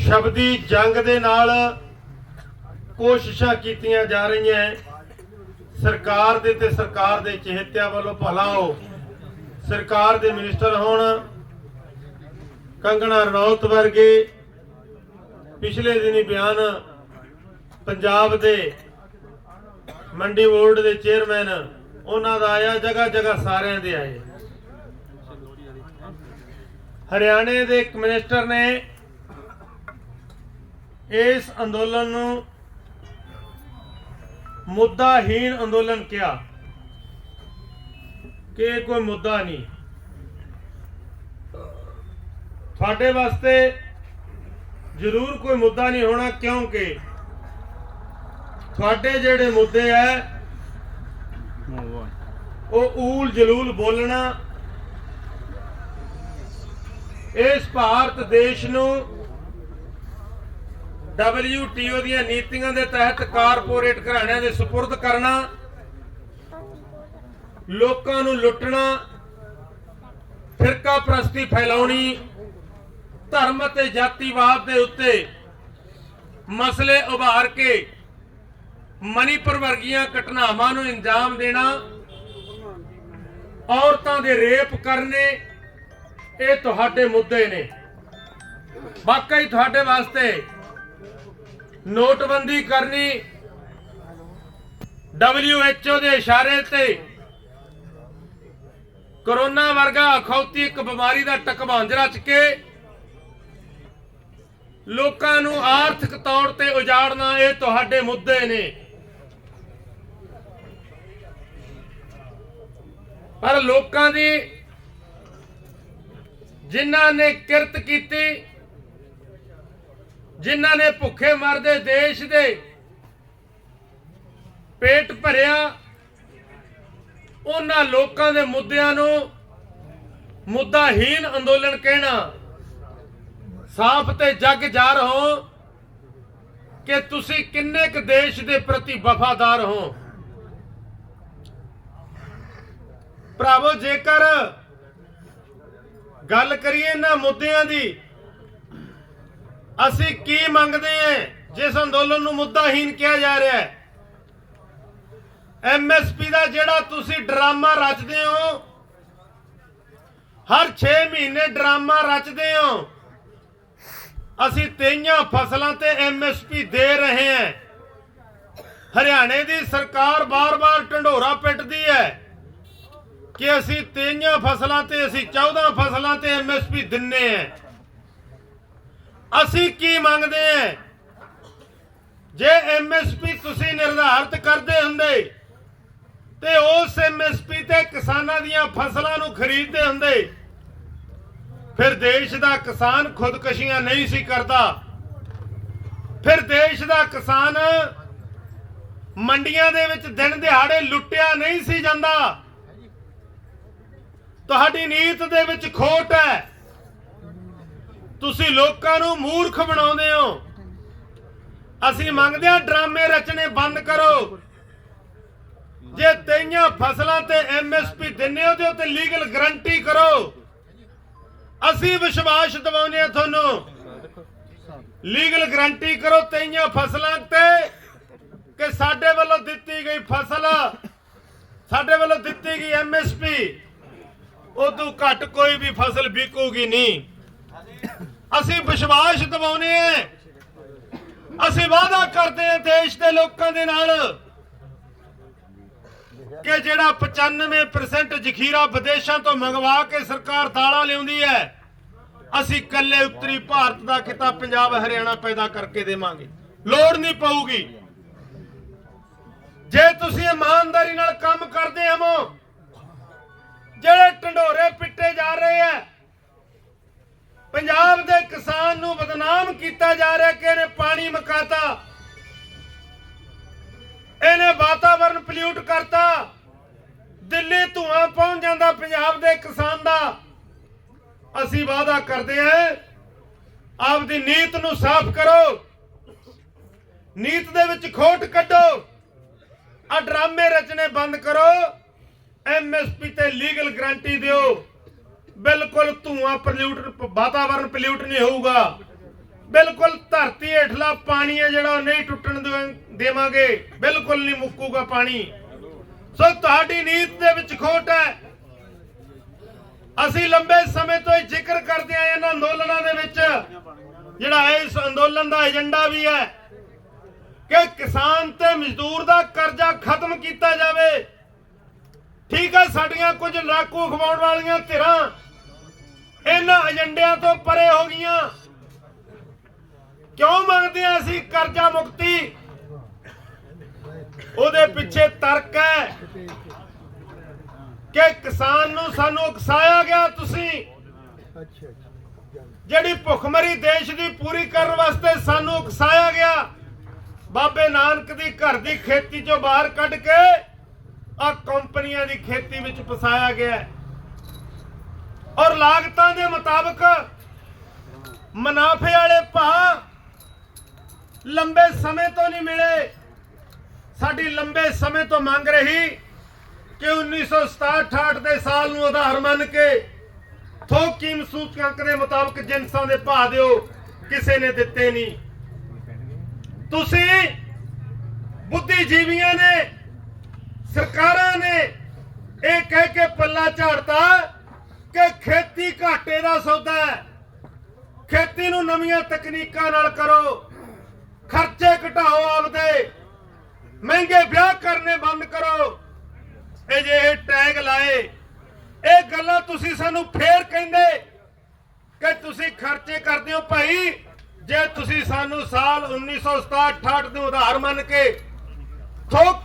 ਸ਼ਬਦੀ ਜੰਗ ਦੇ ਨਾਲ ਕੋਸ਼ਿਸ਼ਾਂ ਕੀਤੀਆਂ ਜਾ ਰਹੀਆਂ ਸਰਕਾਰ ਦੇ ਤੇ ਸਰਕਾਰ ਦੇ ਚਿਹਤਿਆਂ ਵੱਲੋਂ ਭਲਾ ਹੋ। ਸਰਕਾਰ ਦੇ ਮਿਨਿਸਟਰ ਹੋਣ, ਕੰਗਣਾ ਰਣੌਤ ਵਰਗੇ ਪਿਛਲੇ ਦਿਨੀ ਬਿਆਨ ਪੰਜਾਬ ਦੇ ਮੰਡੀ ਬੋਰਡ ਦੇ ਚੇਅਰਮੈਨ, ਉਹਨਾਂ ਦਾ ਆਇਆ ਜਗ੍ਹਾ ਜਗ੍ਹਾ ਸਾਰਿਆਂ ਦੇ ਆਏ। ਹਰਿਆਣੇ ਦੇ ਇੱਕ ਮਿਨਿਸਟਰ ਨੇ ਇਸ ਅੰਦੋਲਨ ਨੂੰ ਮੁੱਦਾਹੀਨ ਅੰਦੋਲਨ ਕਿਹਾ। ਕਿ ਇਹ ਕੋਈ ਮੁੱਦਾ ਨਹੀਂ। ਤੁਹਾਡੇ ਵਾਸਤੇ ਜ਼ਰੂਰ ਕੋਈ ਮੁੱਦਾ ਨਹੀਂ ਹੋਣਾ, ਕਿਉਂਕਿ ਤੁਹਾਡੇ ਜਿਹੜੇ ਮੁੱਦੇ ਐ ਉਹ ਊਲ ਜਲੂਲ ਬੋਲਣਾ, ਇਸ ਭਾਰਤ ਦੇਸ਼ ਨੂੰ WTO ਦੀਆਂ ਨੀਤੀਆਂ ਦੇ ਤਹਿਤ ਕਾਰਪੋਰੇਟ ਘਰਾਣਿਆਂ ਦੇ ਸਪੁਰਦ ਕਰਨਾ, ਲੋਕਾਂ ਨੂੰ ਲੁੱਟਣਾ, ਫਿਰਕਾ ਪ੍ਰਸਤੀ ਫੈਲਾਉਣੀ, ਧਰਮ ਅਤੇ ਜਾਤੀਵਾਦ ਦੇ ਉੱਤੇ ਮਸਲੇ ਉਭਾਰ ਕੇ ਮਨੀਪੁਰ ਵਰਗੀਆਂ ਘਟਨਾਵਾਂ ਨੂੰ ਅੰਜਾਮ ਦੇਣਾ, ਔਰਤਾਂ ਦੇ ਰੇਪ ਕਰਨੇ, ਇਹ ਤੁਹਾਡੇ ਮੁੱਦੇ ਨੇ। ਵਾਕਈ ਤੁਹਾਡੇ ਵਾਸਤੇ ਨੋਟਬੰਦੀ ਕਰਨੀ WHO ਦੇ ਇਸ਼ਾਰੇ ਤੇ ਕਰੋਨਾ ਵਰਗਾ ਅਖੌਤੀ ਇੱਕ ਬਿਮਾਰੀ ਦਾ ਟਕਵਾਂਜ ਰਚ ਕੇ ਲੋਕਾਂ ਨੂੰ ਆਰਥਿਕ ਤੌਰ ਤੇ ਉਜਾੜਨਾ ਇਹ ਤੁਹਾਡੇ ਮੁੱਦੇ ਨੇ। ਪਰ ਲੋਕਾਂ ਦੀ ਜਿਨ੍ਹਾਂ ਨੇ ਕਿਰਤ ਕੀਤੀ ਜਿਨ੍ਹਾਂ ਨੇ ਭੁੱਖੇ ਮਰਦੇ ਦੇਸ਼ ਦੇ ਪੇਟ ਭਰਿਆ, ਉਹਨਾਂ ਲੋਕਾਂ ਦੇ ਮੁੱਦਿਆਂ ਨੂੰ ਮੁੱਦਾਹੀਨ ਅੰਦੋਲਨ ਕਹਿਣਾ। ਸਾਫ਼ ਤੇ ਜੱਗ ਜਾਰ ਹੋ ਕਿ ਤੁਸੀਂ ਕਿੰਨੇ ਕੁ ਦੇਸ਼ ਦੇ ਪ੍ਰਤੀ ਵਫਾਦਾਰ ਹੋ। ਭਰਾਵੋ, ਜੇਕਰ ਗੱਲ ਕਰੀਏ ਇਹਨਾਂ ਮੁੱਦਿਆਂ ਦੀ ਅਸੀਂ ਕੀ ਮੰਗਦੇ ਹਾਂ? ਜਿਸ ਅੰਦੋਲਨ ਨੂੰ ਮੁੱਦਾਹੀਨ ਕਿਹਾ ਜਾ ਰਿਹਾ ਹੈ। ਐਮਐਸਪੀ ਦਾ ਜਿਹੜਾ ਤੁਸੀਂ ਡਰਾਮਾ ਰਚਦੇ ਹੋ, ਹਰ 6 ਮਹੀਨੇ ਡਰਾਮਾ ਰਚਦੇ ਹੋ। ਅਸੀਂ ਤੇਈਆਂ ਫਸਲਾਂ ਤੇ ਐਮਐਸਪੀ ਦੇ ਰਹੇ ਹਾਂ। ਹਰਿਆਣੇ ਦੀ ਸਰਕਾਰ ਬਾਰ-ਬਾਰ ਢੰਡੋਰਾ ਪਿੱਟਦੀ ਹੈ ਕਿ ਅਸੀਂ ਤੇਈਆਂ ਫਸਲਾਂ ਤੇ, ਅਸੀਂ 14 ਫਸਲਾਂ ਤੇ ਐਮਐਸਪੀ ਦਿੰਨੇ ਆ ਅਸੀਂ ਕੀ ਮੰਗਦੇ ਹਾਂ? ਜੇ ਐਮਐਸਪੀ ਤੁਸੀਂ ਨਿਰਧਾਰਤ ਕਰਦੇ ਹੁੰਦੇ ਤੇ ਉਸ ਐਮਐਸਪੀ ਤੇ ਕਿਸਾਨਾਂ ਦੀਆਂ ਫਸਲਾਂ ਨੂੰ ਖਰੀਦਦੇ ਹੁੰਦੇ, ਫਿਰ ਦੇਸ਼ ਦਾ ਕਿਸਾਨ ਖੁਦਕਸ਼ੀਆਂ ਨਹੀਂ ਸੀ ਕਰਦਾ। ਫਿਰ ਦੇਸ਼ ਦਾ ਕਿਸਾਨ ਮੰਡੀਆਂ ਦੇ ਵਿੱਚ ਦਿਨ ਦਿਹਾੜੇ ਲੁੱਟਿਆ ਨਹੀਂ ਸੀ ਜਾਂਦਾ। ਤੁਹਾਡੀ ਨੀਤ ਦੇ ਵਿੱਚ ਖੋਟ ਹੈ। ਤੁਸੀਂ ਲੋਕਾਂ ਨੂੰ ਮੂਰਖ ਬਣਾਉਂਦੇ ਹੋ। ਅਸੀਂ ਮੰਗਦੇ ਹਾਂ ਡਰਾਮੇ ਰਚਨੇ ਬੰਦ ਕਰੋ। ਜੇ ਤਈਆਂ ਫਸਲਾਂ ਤੇ ਐਮਐਸਪੀ ਦਿੰਨੇ ਹੋ ਤੇ ਉਹ ਤੇ ਲੀਗਲ ਗਰੰਟੀ ਕਰੋ। ਅਸੀਂ ਵਿਸ਼ਵਾਸ ਦਿਵਾਉਂਦੇ ਹਾਂ ਤੁਹਾਨੂੰ। ਲੀਗਲ ਗਰੰਟੀ ਕਰੋ ਤਈਆਂ ਫਸਲਾਂ ਤੇ ਕਿ ਸਾਡੇ ਵੱਲੋਂ ਦਿੱਤੀ ਗਈ ਫਸਲ, ਸਾਡੇ ਵੱਲੋਂ ਦਿੱਤੀ ਗਈ ਐਮਐਸਪੀ ਉਦੋਂ ਘੱਟ ਕੋਈ ਵੀ ਫਸਲ ਵਿਕੂਗੀ ਨਹੀਂ। ਅਸੀਂ ਵਿਸ਼ਵਾਸ ਦਿਵਾਉਨੇ ਆ ਅਸੀਂ ਵਾਅਦਾ ਕਰਦੇ ਹਾਂ ਦੇਸ਼ ਦੇ ਲੋਕਾਂ ਦੇ ਨਾਲ ਕਿ ਜਿਹੜਾ 95% ਜ਼ਖੀਰਾ ਵਿਦੇਸ਼ਾਂ ਤੋਂ ਮੰਗਵਾ ਕੇ ਸਰਕਾਰ ਦਾਲਾਂ ਲਿਆਉਂਦੀ ਹੈ, ਅਸੀਂ ਕੱਲੇ ਉੱਤਰੀ ਭਾਰਤ ਦਾ ਕਿਤਾ ਪੰਜਾਬ ਹਰਿਆਣਾ ਪੈਦਾ ਕਰਕੇ ਦੇਵਾਂਗੇ। ਲੋੜ ਨਹੀਂ ਪਊਗੀ। ਜੇ ਤੁਸੀਂ ਇਮਾਨਦਾਰੀ ਨਾਲ ਕੰਮ ਕਰਦੇ ਹੋ ਜਿਹੜੇ ਢੰਡੋਰੇ ਪਿੱਟੇ ਜਾ ਰਹੇ ਆ ਪੰਜਾਬ ਦੇ ਕਿਸਾਨ ਨੂੰ ਬਦਨਾਮ ਕੀਤਾ ਜਾ ਰਿਹਾ ਕਿ ਇਹਨੇ ਪਾਣੀ ਮਕਾਤਾ? ਇਹਨੇ ਵਾਤਾਵਰਣ ਪੋਲਿਊਟ ਕਰਤਾ। ਦਿੱਲੀ ਧੂਆਂ ਪਹੁੰਚ ਜਾਂਦਾ ਪੰਜਾਬ ਦੇ ਕਿਸਾਨ ਦਾ। ਅਸੀਂ ਵਾਅਦਾ ਕਰਦੇ ਹਾਂ, ਆਪਦੀ ਨੀਤ ਨੂੰ ਸਾਫ਼ ਕਰੋ। ਨੀਤ ਦੇ ਵਿੱਚ ਖੋਟ ਕੱਢੋ। ਆ ਡਰਾਮੇ ਰਚਨੇ ਬੰਦ ਕਰੋ। ਐਮਐਸਪੀ ਤੇ ਲੀਗਲ ਗਰੰਟੀ ਦਿਓ। ਬਿਲਕੁਲ ਧੂਆਂ ਪੋਲਿਊਟ ਵਾਤਾਵਰਣ ਪੋਲਿਊਟ ਨਹੀਂ ਹੋਊਗਾ। ਬਿਲਕੁਲ ਧਰਤੀ ਹੇਠਲਾ ਪਾਣੀ ਹੈ ਜਿਹੜਾ ਉਹ ਨਹੀਂ ਟੁੱਟਣ ਦੇਵਾਂਗੇ, ਬਿਲਕੁਲ ਨਹੀਂ ਮੁੱਕੂਗਾ ਪਾਣੀ। ਸੋ ਤੁਹਾਡੀ ਨੀਤ ਦੇ ਵਿੱਚ ਖੋਟ ਹੈ। ਅਸੀਂ ਲੰਬੇ ਸਮੇਂ ਤੋਂ ਇਹ ਜ਼ਿਕਰ ਕਰਦੇ ਆਏ ਇਹਨਾਂ ਅੰਦੋਲਨਾਂ ਦੇ ਵਿੱਚ। ਜਿਹੜਾ ਇਸ ਅੰਦੋਲਨ ਦਾ ਏਜੰਡਾ ਵੀ ਹੈ ਕਿ ਕਿਸਾਨ ਤੇ ਮਜ਼ਦੂਰ ਦਾ ਕਰਜ਼ਾ ਖਤਮ ਕੀਤਾ ਜਾਵੇ। ਠੀਕ ਹੈ, ਸਾਡੀਆਂ ਕੁਝ ਲਾਕੂ ਖਵਾਉਣ ਵਾਲੀਆਂ ਧਿਰਾਂ ਇਹਨਾਂ ਏਜੰਡਿਆਂ ਤੋਂ ਪਰੇ ਹੋ ਗਈਆਂ। ਕਿਉਂ ਮੰਗਦੇ ਆ ਅਸੀਂ ਕਰਜ਼ਾ ਮੁਕਤੀ? ਉਹਦੇ ਪਿੱਛੇ ਤਰਕ ਹੈ ਕਿ ਕਿਸਾਨ ਨੂੰ ਸਾਨੂੰ ਉਕਸਾਇਆ ਗਿਆ ਤੁਸੀਂ। ਜਿਹੜੀ ਭੁੱਖਮਰੀ ਦੇਸ਼ ਦੀ ਪੂਰੀ ਕਰਨ ਵਾਸਤੇ ਸਾਨੂੰ ਉਕਸਾਇਆ ਗਿਆ, ਬਾਬੇ ਨਾਨਕ ਦੀ ਘਰ ਦੀ ਖੇਤੀ ਚੋਂ ਬਾਹਰ ਕੱਢ ਕੇ ਆ ਕੰਪਨੀਆਂ ਦੀ ਖੇਤੀ ਵਿੱਚ ਫਸਾਇਆ ਗਿਆ। ਔਰ ਲਾਗਤਾਂ ਦੇ ਮੁਤਾਬਕ ਮੁਨਾਫੇ ਵਾਲੇ ਭਾਅ ਲੰਬੇ ਸਮੇਂ ਤੋਂ ਨਹੀਂ ਮਿਲੇ। ਸਾਡੀ ਲੰਬੇ ਸਮੇਂ ਤੋਂ ਮੰਗ ਰਹੀ ਕਿ 1967-68 ਦੇ ਸਾਲ ਨੂੰ ਆਧਾਰ ਮੰਨ ਕੇ ਥੋਕ ਕੀਮਤ ਸੂਚਕਾਂਕ ਦੇ ਮੁਤਾਬਕ ਜਿੰਸਾਂ ਦੇ ਭਾਅ ਦਿਓ, ਕਿਸੇ ਨੇ ਦਿੱਤੇ ਨਹੀਂ। ਤੁਸੀਂ ਬੁੱਧੀਜੀਵੀਆਂ ਨੇ, ਸਰਕਾਰਾਂ ਨੇ ਇਹ ਕਹਿ ਕੇ ਪੱਲਾ ਝਾੜਤਾ ਕਿ ਖੇਤੀ ਘਾਟੇ ਦਾ ਸੌਦਾ ਹੈ। ਖੇਤੀ ਨੂੰ ਨਵੀਆਂ ਤਕਨੀਕਾਂ ਨਾਲ ਕਰੋ। ਖਰਚੇ ਘਟਾਓ ਆਪਦੇ। ਮਹਿੰਗੇ ਵਿਆਹ ਕਰਨੇ ਬੰਦ ਕਰੋ। ਇਹ ਜੇ ਇਹ ਟੈਗ ਲਾਏ, ਇਹ ਗੱਲਾਂ ਤੁਸੀਂ ਸਾਨੂੰ ਫੇਰ ਕਹਿੰਦੇ ਕਿ ਤੁਸੀਂ ਖਰਚੇ ਕਰਦੇ ਹੋ ਭਾਈ, ਜੇ ਤੁਸੀਂ ਸਾਨੂੰ ਸਾਲ 1967 68 ਨੂੰ ਉਧਾਰ ਮੰਨ ਕੇ ਥੋਕ